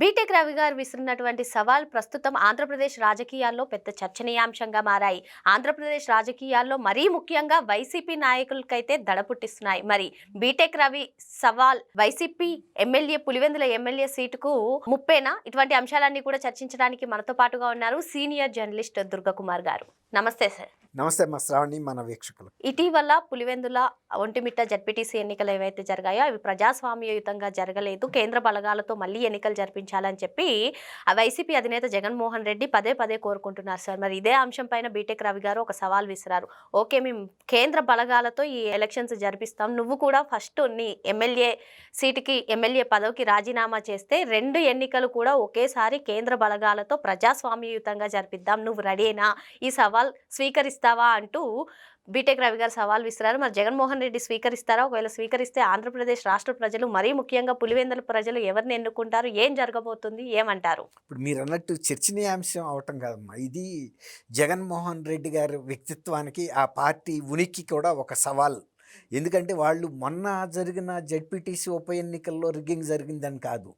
B Tech Ravi garu విసిరినటువంటి సవాల్ ప్రస్తుతం ఆంధ్రప్రదేశ్ రాజకీయాల్లో పెద్ద చర్చనీయాంశంగా మారాయి. ఆంధ్రప్రదేశ్ రాజకీయాల్లో మరీ ముఖ్యంగా వైసీపీ నాయకులకైతే దడ పుట్టిస్తున్నాయి. మరి బీటెక్ రవి సవాల్ వైసీపీ ఎమ్మెల్యే పులివెందుల ఎమ్మెల్యే సీటుకు ముప్పేనా? ఇటువంటి అంశాలన్నీ కూడా చర్చించడానికి మనతో పాటుగా ఉన్నారు సీనియర్ జర్నలిస్ట్ దుర్గకుమార్ గారు. నమస్తే సార్. నమస్తే మా శ్రావణి మన వీక్షకులు. ఇటీవల పులివెందుల ఒంటిమిట్ట జడ్పీటీసీ ఎన్నికలు ఏవైతే జరిగాయో అవి ప్రజాస్వామ్యయుతంగా జరగలేదు. కేంద్ర బలగాలతో మళ్ళీ ఎన్నికలు జరిపించాలని చెప్పి ఆ వైసీపీ అధినేత జగన్మోహన్ రెడ్డి పదే పదే కోరుకుంటున్నారు సార్. మరి ఇదే అంశం పైన బీటెక్ రవి గారు ఒక సవాల్ విసిరారు. ఓకే మేము కేంద్ర బలగాలతో ఈ ఎలక్షన్స్ జరిపిస్తాం. నువ్వు కూడా ఫస్ట్ నీ ఎమ్మెల్యే సీటుకి ఎమ్మెల్యే పదవికి రాజీనామా చేస్తే రెండు ఎన్నికలు కూడా ఒకేసారి కేంద్ర బలగాలతో ప్రజాస్వామ్యయుతంగా జరిపిద్దాం. నువ్వు రెడీనా ఈ సవాల్ స్వీకరిస్తావా? అంటూ బీటెక్ రవి గారు సవాల్ విసిరారు. మరి జగన్మోహన్ రెడ్డి స్వీకరిస్తారా? ఒకవేళ స్వీకరిస్తే ఆంధ్రప్రదేశ్ రాష్ట్ర ప్రజలు మరీ ముఖ్యంగా పులివెందుల ప్రజలు ఎవరిని ఎన్నుకుంటారు? ఏం జరగబోతుంది? ఏమంటారు? ఇప్పుడు మీరు అన్నట్టు చర్చనీయాంశం అవటం కాదమ్మా. ఇది జగన్మోహన్ రెడ్డి గారి వ్యక్తిత్వానికి ఆ పార్టీ ఉనికి కూడా ఒక సవాల్. ఎందుకంటే వాళ్ళు మొన్న జరిగిన జడ్పీటీసీ ఉప ఎన్నికల్లో రిగ్గింగ్ జరిగిందని కాదు.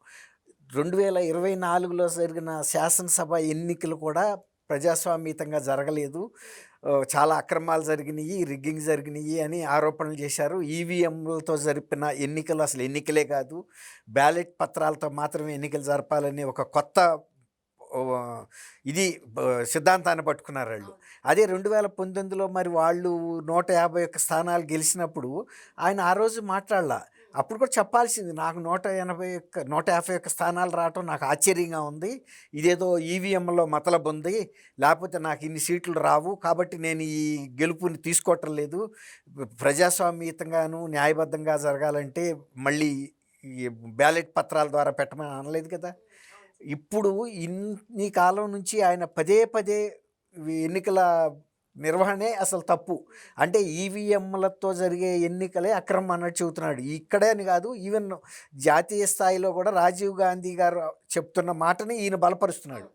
రెండు వేల ఇరవై నాలుగులో జరిగిన శాసనసభ ఎన్నికలు కూడా ప్రజాస్వామ్యతంగా జరగలేదు. చాలా అక్రమాలు జరిగినాయి రిగ్గింగ్ జరిగినాయి అని ఆరోపణలు చేశారు. ఈవీఎంలతో జరిపిన ఎన్నికలు అసలు ఎన్నికలే కాదు. బ్యాలెట్ పత్రాలతో మాత్రమే ఎన్నికలు జరపాలని ఒక కొత్త ఇది సిద్ధాంతాన్ని పట్టుకున్నారు వాళ్ళు. అదే రెండు వేల పంతొమ్మిదిలో మరి వాళ్ళు నూట యాభై ఒక్క స్థానాలు గెలిచినప్పుడు ఆయన ఆ రోజు మాట్లాడలా. అప్పుడు కూడా చెప్పాల్సింది. నాకు నూట ఎనభై ఒక్క నూట యాభై ఒక్క స్థానాలు రావటం నాకు ఆశ్చర్యంగా ఉంది. ఇదేదో ఈవీఎంలో మతలబు ఉంది. లేకపోతే నాకు ఇన్ని సీట్లు రావు. కాబట్టి నేను ఈ గెలుపుని తీసుకోవటం లేదు. ప్రజాస్వామ్యతంగాను న్యాయబద్ధంగా జరగాలంటే మళ్ళీ బ్యాలెట్ పత్రాల ద్వారా పెట్టమని అనలేదు కదా. ఇప్పుడు ఇన్ని కాలం నుంచి ఆయన పదే పదే ఎన్నికల నిర్వహణే అసలు తప్పు. అంటే ఈవీఎంలతో జరిగే ఎన్నికలే అక్రమం అన్నట్టు చెబుతున్నాడు. ఇక్కడే అని కాదు ఈవెన్ జాతీయ స్థాయిలో కూడా రాజీవ్ గాంధీ గారు చెప్తున్న మాటని ఈయన బలపరుస్తున్నాడు.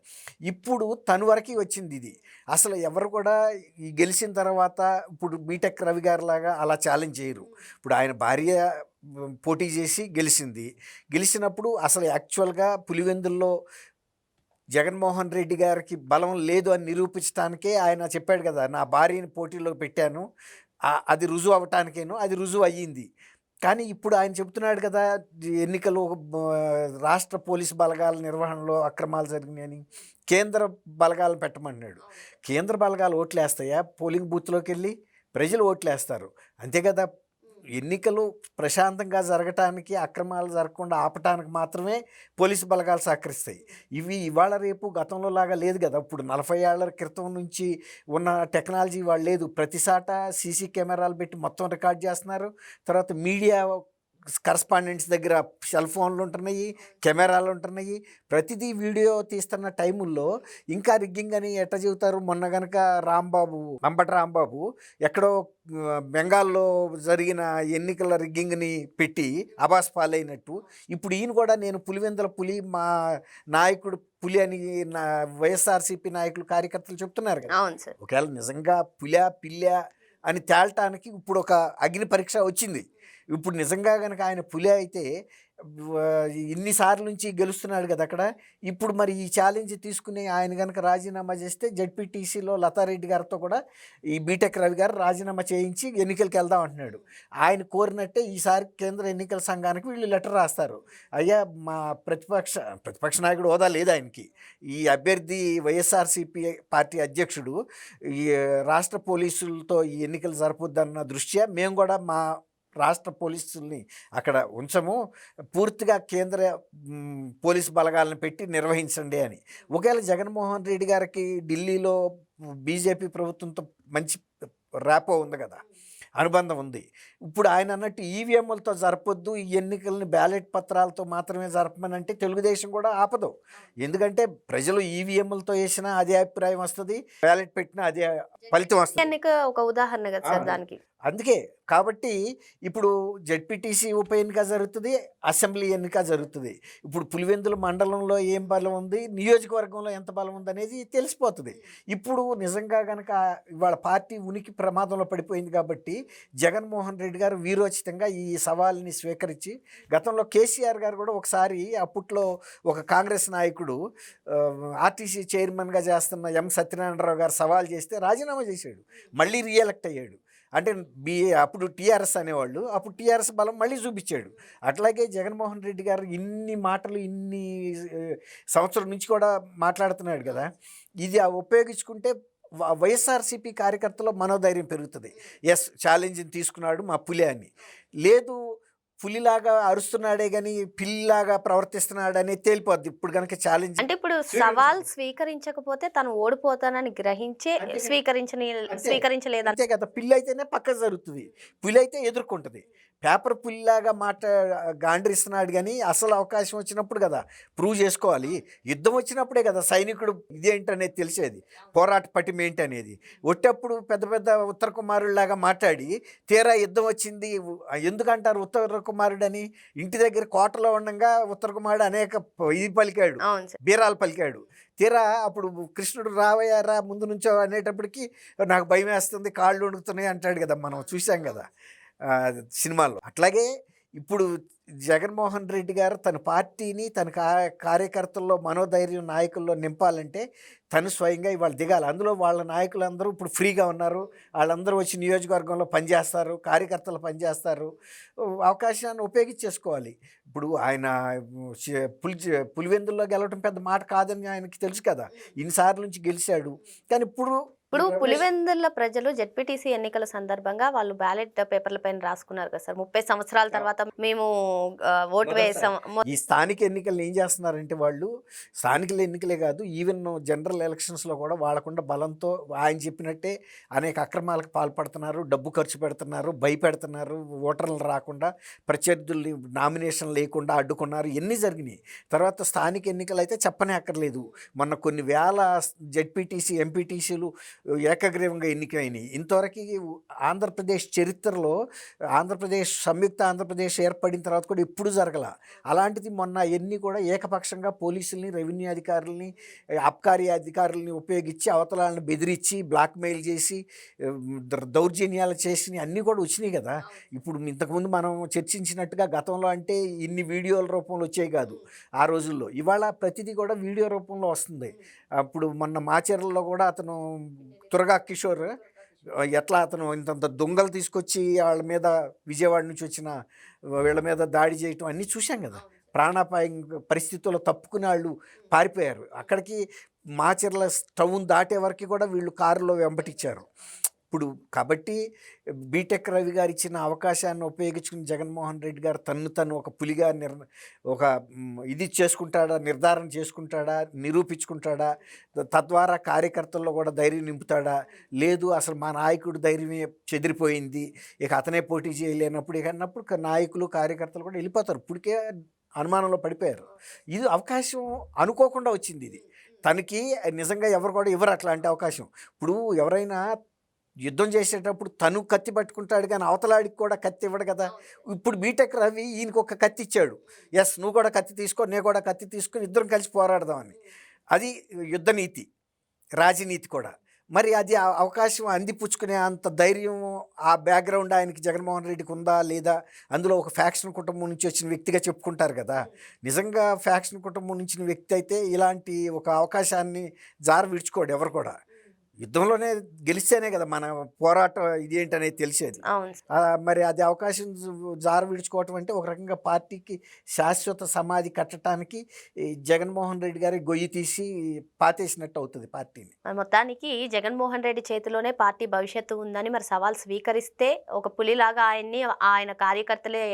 ఇప్పుడు తను వరకు వచ్చింది ఇది. అసలు ఎవరు కూడా ఈ గెలిచిన తర్వాత ఇప్పుడు బీటెక్ రవి గారి లాగా అలా ఛాలెంజ్ చేయరు. ఇప్పుడు ఆయన భార్య పోటీ చేసి గెలిచింది. గెలిచినప్పుడు అసలు యాక్చువల్గా పులివెందుల్లో జగన్మోహన్ రెడ్డి గారికి బలం లేదు అని నిరూపించడానికే ఆయన చెప్పాడు కదా నా భార్యని పోటీలో పెట్టాను అది రుజువు అవ్వటానికేను అది రుజువు అయ్యింది. కానీ ఇప్పుడు ఆయన చెప్తున్నాడు కదా ఎన్నికలు రాష్ట్ర పోలీసు బలగాల నిర్వహణలో అక్రమాలు జరిగినాయని కేంద్ర బలగాలు పెట్టమన్నాడు. కేంద్ర బలగాలు ఓట్లేస్తాయా? పోలింగ్ బూత్లోకి వెళ్ళి ప్రజలు ఓట్లేస్తారు. అంతే కదా ఎన్నికలు ప్రశాంతంగా జరగటానికి అక్రమాలు జరగకుండా ఆపటానికి మాత్రమే పోలీసు బలగాలు సహకరిస్తాయి. ఇవి ఇవాళ రేపు గతంలో లాగా లేదు కదా. ఇప్పుడు నలభై ఏళ్ళ క్రితం నుంచి ఉన్న టెక్నాలజీ వాళ్ళు లేదు. ప్రతిసాట సీసీ కెమెరాలు పెట్టి మొత్తం రికార్డ్ చేస్తున్నారు. తర్వాత మీడియా కరస్పాండెంట్స్ దగ్గర సెల్ ఫోన్లు ఉంటున్నాయి కెమెరాలు ఉంటున్నాయి. ప్రతిదీ వీడియో తీస్తున్న టైముల్లో ఇంకా రిగ్గింగ్ అని ఎట్ట చెబుతారు? మొన్న గనక రాంబాబు అంబటి రాంబాబు ఎక్కడో బెంగాల్లో జరిగిన ఎన్నికల రిగ్గింగ్ని పెట్టి అబాస్ పాలైనట్టు. ఇప్పుడు ఈయన కూడా నేను పులివెందుల పులి మా నాయకుడు పులి అని నా వైఎస్ఆర్సీపీ నాయకులు కార్యకర్తలు చెప్తున్నారు కదా. ఒకవేళ నిజంగా పులా పిల్లా అని తేల్టానికి ఇప్పుడు ఒక అగ్ని పరీక్ష వచ్చింది. ఇప్పుడు నిజంగా కనుక ఆయన పులి అయితే ఇన్నిసార్లు నుంచి గెలుస్తున్నాడు కదా అక్కడ. ఇప్పుడు మరి ఈ ఛాలెంజ్ తీసుకుని ఆయన కనుక రాజీనామా చేస్తే జడ్పీటీసీలో లతారెడ్డి గారితో కూడా ఈ బీటెక్ రవి గారు రాజీనామా చేయించి ఎన్నికలకు వెళ్దాం అంటున్నాడు. ఆయన కోరినట్టే ఈసారి కేంద్ర ఎన్నికల సంఘానికి వీళ్ళు లెటర్ రాస్తారు. అయ్యా మా ప్రతిపక్ష ప్రతిపక్ష నాయకుడు హోదా లేదు ఆయనకి. ఈ అభ్యర్థి వైఎస్ఆర్సీపీ పార్టీ అధ్యక్షుడు ఈ రాష్ట్ర పోలీసులతో ఈ ఎన్నికలు జరపొద్దన్న దృష్ట్యా మేము కూడా మా రాష్ట్ర పోలీసుల్ని అక్కడ ఉంచము. పూర్తిగా కేంద్ర పోలీస్ బలగాలను పెట్టి నిర్వహించండి అని. ఒకవేళ జగన్మోహన్ రెడ్డి గారికి ఢిల్లీలో బీజేపీ ప్రభుత్వంతో మంచి ర్యాపో ఉంది కదా అనుబంధం ఉంది. ఇప్పుడు ఆయన అన్నట్టు ఈవీఎంలతో జరపొద్దు ఈ ఎన్నికల్ని బ్యాలెట్ పత్రాలతో మాత్రమే జరపమని అంటే తెలుగుదేశం కూడా ఆపదు. ఎందుకంటే ప్రజలు ఈవీఎంలతో వేసినా అదే అభిప్రాయం వస్తుంది బ్యాలెట్ పెట్టినా అదే ఫలితం వస్తుంది. ఎన్నిక ఒక ఉదాహరణ కదా సార్. దానికి. అందుకే కాబట్టి ఇప్పుడు జడ్పీటీసీ ఉప ఎన్నిక జరుగుతుంది అసెంబ్లీ ఎన్నిక జరుగుతుంది. ఇప్పుడు పులివెందుల మండలంలో ఏం బలం ఉంది నియోజకవర్గంలో ఎంత బలం ఉంది అనేది తెలిసిపోతుంది. ఇప్పుడు నిజంగా కనుక ఇవాళ పార్టీ ఉనికి ప్రమాదంలో పడిపోయింది కాబట్టి జగన్మోహన్ రెడ్డి గారు వీరోచితంగా ఈ సవాల్ని స్వీకరించి గతంలో కేసీఆర్ గారు కూడా ఒకసారి అప్పట్లో ఒక కాంగ్రెస్ నాయకుడు ఆర్టీసీ చైర్మన్గా చేస్తున్న ఎం సత్యనారాయణరావు గారు సవాల్ చేస్తే రాజీనామా చేశాడు. మళ్ళీ రియలెక్ట్ అయ్యాడు. అంటే బి అప్పుడు టీఆర్ఎస్ అనేవాళ్ళు అప్పుడు టీఆర్ఎస్ బలం మళ్ళీ చూపించాడు. అట్లాగే జగన్మోహన్ రెడ్డి గారు ఇన్ని మాటలు ఇన్ని సంవత్సరం నుంచి కూడా మాట్లాడుతున్నాడు కదా. ఇది ఆ ఉపయోగించుకుంటే వ- వైఎస్ఆర్సీపీ కార్యకర్తలో మనోధైర్యం పెరుగుతుంది. ఎస్ ఛాలెంజ్ని తీసుకున్నాడు మా పులి అని. లేదు పులిలాగా అరుస్తున్నాడే కానీ పిల్లిలాగా ప్రవర్తిస్తున్నాడు అనేది తేలిపోద్ది ఇప్పుడు కనుక ఛాలెంజ్ అంటే ఇప్పుడు సవాల్ స్వీకరించకపోతే తను ఓడిపోతానని గ్రహించే. స్వీకరించని అంతే కదా పిల్లి అయితేనే పక్క జరుగుతుంది పులి అయితే ఎదుర్కొంటుంది పేపర్ పుల్లిలాగా మాట గాండ్రిస్తున్నాడు కానీ అసలు అవకాశం వచ్చినప్పుడు కదా ప్రూవ్ చేసుకోవాలి. యుద్ధం వచ్చినప్పుడే కదా సైనికుడు ఇదేంటనేది తెలిసేది పోరాట పటిమ ఏంటి అనేది ఒట్టప్పుడు పెద్ద పెద్ద ఉత్తర కుమారుడిలాగా మాట్లాడి తీరా యుద్ధం వచ్చింది ఎందుకంటారు ఉత్తర కుమారుడని? ఇంటి దగ్గర కోటలో ఉండగా ఉత్తర కుమారుడు అనేక ఇది పలికాడు బీరాలు పలికాడు. తీరా అప్పుడు కృష్ణుడు రావయ్యారా ముందు నుంచో? అనేటప్పటికి నాకు భయం వేస్తుంది కాళ్ళు వణుకుతున్నాయి అంటాడు కదా మనం చూసాం కదా. సినిమాల్లో. అట్లాగే ఇప్పుడు జగన్మోహన్ రెడ్డి గారు తన పార్టీని తన కా- కార్యకర్తల్లో మనోధైర్యం నాయకుల్లో నింపాలంటే తను స్వయంగా ఇవాళ దిగాలి. అందులో వాళ్ళ నాయకులందరూ ఇప్పుడు ఫ్రీగా ఉన్నారు. వాళ్ళందరూ వచ్చి నియోజకవర్గంలో పనిచేస్తారు కార్యకర్తలు పనిచేస్తారు. అవకాశాన్ని ఉపయోగించేసుకోవాలి. ఇప్పుడు ఆయన పులి పులివెందుల్లో గెలవడం పెద్ద మాట కాదని ఆయనకి తెలుసు కదా. ఇన్నిసార్లు నుంచి గెలిచాడు. కానీ ఇప్పుడు ఇప్పుడు పులివెందుల ప్రజలు జెడ్పీటీసీ ఎన్నికల సందర్భంగా వాళ్ళు బ్యాలెట్ పేపర్ల పైన రాసుకున్నారు కదా సార్. ముప్పై సంవత్సరాల తర్వాత మేము ఓటు. వేసాం. ఈ స్థానిక ఎన్నికలు ఏం చేస్తున్నారంటే వాళ్ళు స్థానిక ఎన్నికలే కాదు ఈవెన్ జనరల్ ఎలక్షన్స్లో కూడా వాళ్ళకుండా బలంతో ఆయన చెప్పినట్టే అనేక అక్రమాలకు పాల్పడుతున్నారు డబ్బు ఖర్చు పెడుతున్నారు భయపెడుతున్నారు ఓటర్లు రాకుండా ప్రత్యర్థుల్ని నామినేషన్ లేకుండా అడ్డుకున్నారు. ఎన్ని జరిగినాయి. తర్వాత స్థానిక ఎన్నికలు అయితే చెప్పనే అక్కర్లేదు. మొన్న కొన్ని వేల జెడ్పీటీసీ ఎంపీటీసీలు ఏకగ్రీవంగా ఎన్నికైనాయి. ఇంతవరకు ఆంధ్రప్రదేశ్ చరిత్రలో ఆంధ్రప్రదేశ్ సంయుక్త ఆంధ్రప్రదేశ్ ఏర్పడిన తర్వాత కూడా ఎప్పుడు జరగల. అలాంటిది మొన్న ఎన్ని కూడా ఏకపక్షంగా పోలీసుల్ని రెవెన్యూ అధికారుల్ని అబ్కారీ అధికారుల్ని ఉపయోగించి అవతలాలను బెదిరించి బ్లాక్మెయిల్ చేసి దౌర్జన్యాలు చేసి అన్నీ కూడా వచ్చినాయి కదా. ఇప్పుడు ఇంతకుముందు మనం చర్చించినట్టుగా గతంలో అంటే ఇన్ని వీడియోల రూపంలో వచ్చాయి కాదు. ఆ రోజుల్లో. ఇవాళ ప్రతిదీ కూడా వీడియో రూపంలో వస్తుంది. అప్పుడు మొన్న మాచేర్లలో కూడా అతను త్వరగా కిషోర్ ఎట్లా అతను ఇంతంత దొంగలు తీసుకొచ్చి వాళ్ళ మీద విజయవాడ నుంచి వచ్చిన వీళ్ళ మీద దాడి చేయటం అన్నీ చూశాం కదా. ప్రాణాపాయం పరిస్థితుల్లో తప్పుకునే వాళ్ళు పారిపోయారు. అక్కడికి మాచర్ల టౌన్ దాటే వరకు కూడా వీళ్ళు కారులో వెంబటిచ్చారు. ఇప్పుడు కాబట్టి బీటెక్ రవి గారు ఇచ్చిన అవకాశాన్ని ఉపయోగించుకుని జగన్మోహన్ రెడ్డి గారు తన్ను తను ఒక పులిగా నిర్ ఒక ఇది చేసుకుంటాడా నిర్ధారణ చేసుకుంటాడా నిరూపించుకుంటాడా తద్వారా కార్యకర్తల్లో కూడా ధైర్యం నింపుతాడా? లేదు అసలు మా నాయకుడు ధైర్యమే చెదిరిపోయింది ఇక అతనే పోటీ చేయలేనప్పుడు ఇక అన్నప్పుడు నాయకులు కార్యకర్తలు కూడా వెళ్ళిపోతారు. ఇప్పటికే అనుమానంలో పడిపోయారు. ఇది అవకాశం అనుకోకుండా వచ్చింది ఇది. తనకి నిజంగా ఎవరు కూడా ఇవ్వరు అట్లాంటి అవకాశం. ఇప్పుడు ఎవరైనా యుద్ధం చేసేటప్పుడు తను కత్తి పట్టుకుంటాడు కానీ అవతలాడికి కూడా కత్తి ఇవ్వడు కదా. ఇప్పుడు బీటెక్ రవి ఈయనకి ఒక కత్తి ఇచ్చాడు. ఎస్ నువ్వు కూడా కత్తి తీసుకో నేను కూడా కత్తి తీసుకొని ఇద్దరం కలిసి పోరాడదామని. అది యుద్ధ నీతి రాజనీతి కూడా. మరి అది అవకాశం అందిపుచ్చుకునే అంత ధైర్యం ఆ బ్యాక్గ్రౌండ్ ఆయనకి జగన్మోహన్ రెడ్డికి ఉందా లేదా? అందులో ఒక ఫ్యాక్షన్ కుటుంబం నుంచి వచ్చిన వ్యక్తిగా చెప్పుకుంటారు కదా. నిజంగా ఫ్యాక్షన్ కుటుంబం నుంచి వ్యక్తి అయితే ఇలాంటి ఒక అవకాశాన్ని జార విడుచుకోడు ఎవరు కూడా. యుద్ధంలోనే గెలిస్తేనే కదా మన పోరాటం ఇది ఏంటనేది తెలిసేది. అవును. సార్. ఆ, మరి అది అవకాశం జార విడుచుకోవటం అంటే ఒక రకంగా పార్టీకి శాశ్వత సమాధి కట్టడానికి జగన్మోహన్ రెడ్డి గారి గొయ్యి తీసి పాతేసినట్టు అవుతుంది పార్టీని. మొత్తానికి జగన్మోహన్ రెడ్డి చేతిలోనే పార్టీ భవిష్యత్తు ఉందని మరి సవాల్ స్వీకరిస్తే ఒక పులిలాగా ఆయన్ని ఆయన కార్యకర్తలే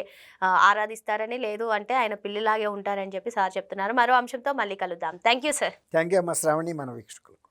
ఆరాధిస్తారని లేదు అంటే ఆయన పిల్లిలాగే ఉంటారని చెప్పి సార్ చెప్తున్నారు. మరో అంశంతో మళ్ళీ కలుద్దాం. Thank you sir. Thank you అమ్మ శ్రావణి మన వీక్షకులు.